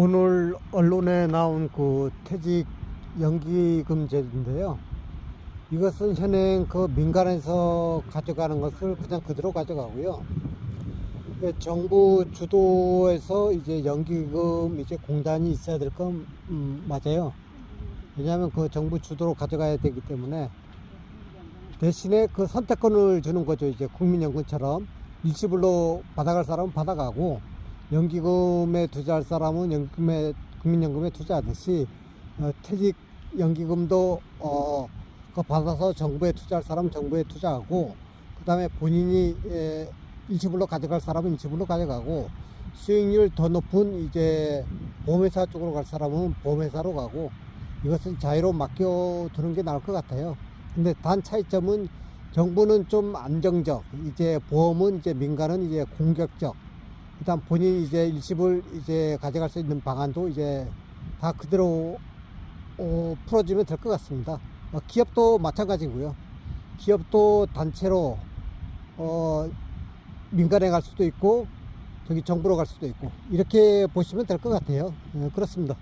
오늘 언론에 나온 그 퇴직 연기금제인데요. 이것은 현행 그 민간에서 가져가는 것을 그냥 그대로 가져가고요. 그 정부 주도에서 이제 연기금 이제 공단이 있어야 될건 음, 맞아요. 왜냐하면 그 정부 주도로 가져가야 되기 때문에 대신에 그 선택권을 주는 거죠. 이제 국민연금처럼 일시불로 받아갈 사람은 받아가고 연기금에 투자할 사람은 연금에 국민연금에 투자하듯이 어, 퇴직 연기금도 어, 그거 받아서 정부에 투자할 사람은 정부에 투자하고 그다음에 본인이 에, 일시불로 가져갈 사람은 일시불로 가져가고 수익률 더 높은 이제 보험회사 쪽으로 갈 사람은 보험회사로 가고 이것은 자유로 맡겨두는 게 나을 것 같아요. 근데 단 차이점은 정부는 좀 안정적, 이제 보험은 이제 민간은 이제 공격적. 일단 본인이 이제 일시불 이제 가져갈 수 있는 방안도 이제 다 그대로 어, 풀어주면 될 것 같습니다. 어, 기업도 마찬가지고요. 기업도 단체로 어, 민간에 갈 수도 있고 저기 정부로 갈 수도 있고 이렇게 보시면 될 것 같아요. 예, 그렇습니다.